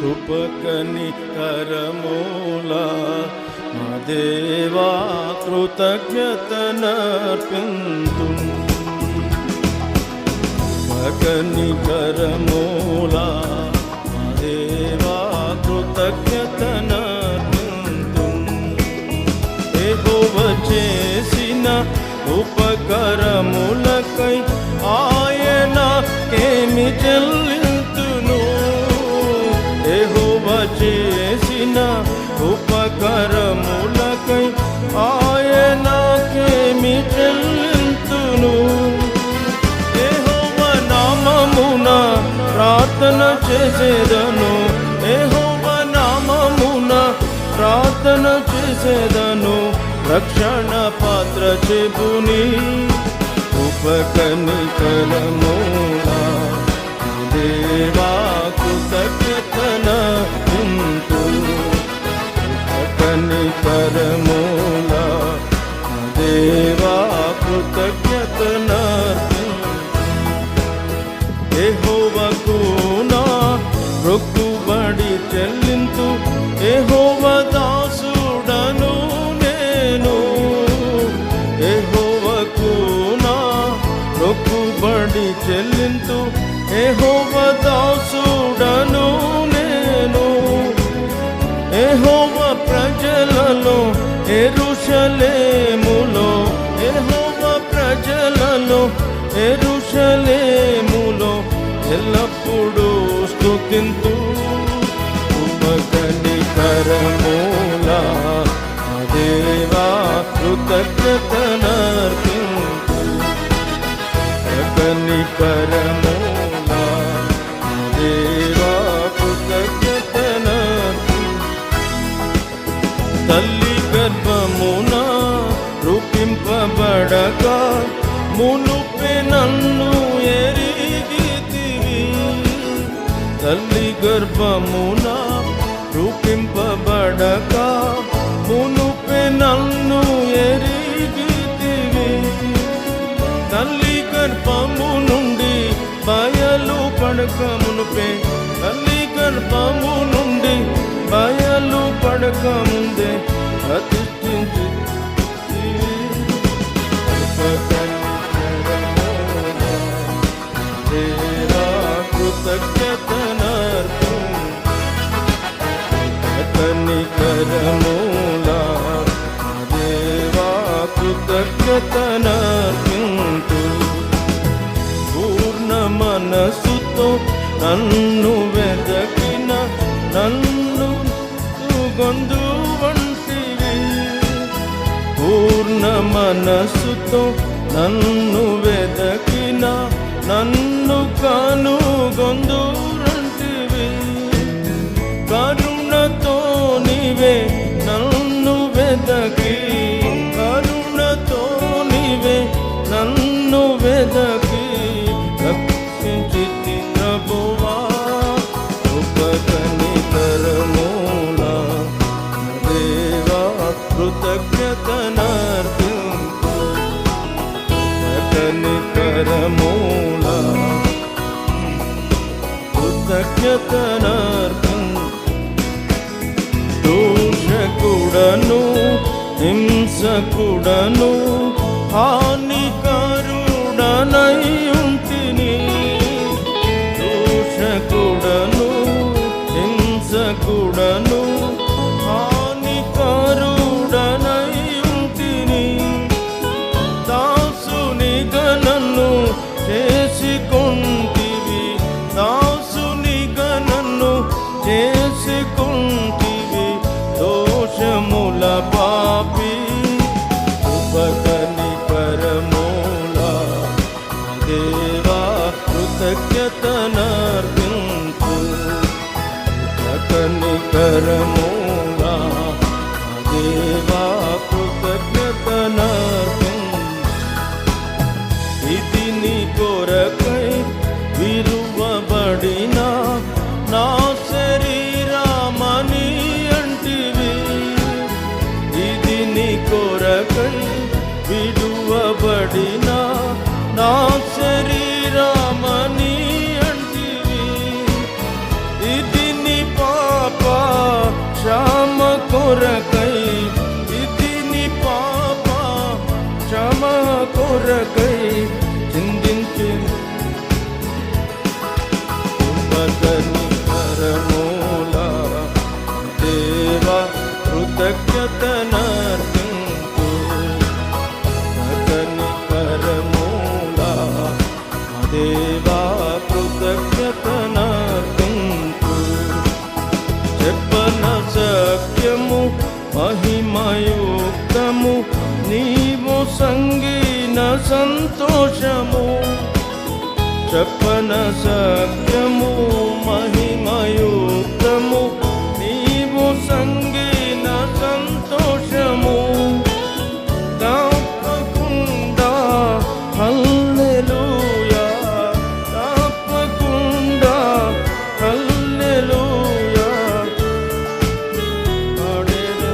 కృపకని కరమూల మా దేవా కృతజ్ఞతనర్పింతు. కృపకని కరమూల మా దేవా కృతజ్ఞతనర్పింతు. ఎహోవ చేసిన ఉపకరము ప్రార్థన చేసేదను. ఏహోవ నామమున ప్రార్థన చేసేదను. రక్షణ పాత్ర చెబుని ఉపకని కలమూలా దేవా కృతజ్ఞతన ఉంటూ. ఉపకని కరమూలా రొక్కుబడి చెల్లింతు ఎహోవ దాసుడను నేను. ఏహోవకు నా రొక్కుబడి చెల్లింతు ఎహోవ దాసుడను నేను. ఏహోవ ప్రజలలో ఎరుషలేములో ఏహోవ ప్రజలలో ఎరుషలేములో ఎల్లప్పుడూ స్తుతింతు ఉపకని కరమూల దేవా కృతజ్ఞతనర్పింతు ఉపకని కరమూల దేవా కృతజ్ఞతనర్పింతు తల్లి గర్భమున రూపింపబడక మునుపే గర్భమున రూపింపబడక మునుపే నన్ను ఎరిగితివి. తల్లి గర్భము నుండి బయలు పడక మునుపే మనసుతో నన్ను వెదకిన నన్ను గొందు వంటివి. పూర్ణ మనసుతో నన్ను వెదకిన నన్ను కాను కృతజ్ఞతనర్పింపు ఉపకని కరమూల. కృతజ్ఞతనర్పింపు దూషకుడను హింసకుడను హానికరుడనై ఉంటిని. దూషకుడను కృతజ్ఞతనర్పించు ఉపకని కరమూల దేవా కృతజ్ఞతనర్పించు ఇది నీ కొరకై విరువబడిన నా శరీరామని అంటివి. ఇది నీ కొరకై విడువబడిన సంతోషము చెప్పన సత్యము మహిమయుక్తము నీవు సంగీన సంతోషము. తప్పకుండా హల్లెలూయా తప్పకుండా హల్లెలూయా. పాడేదా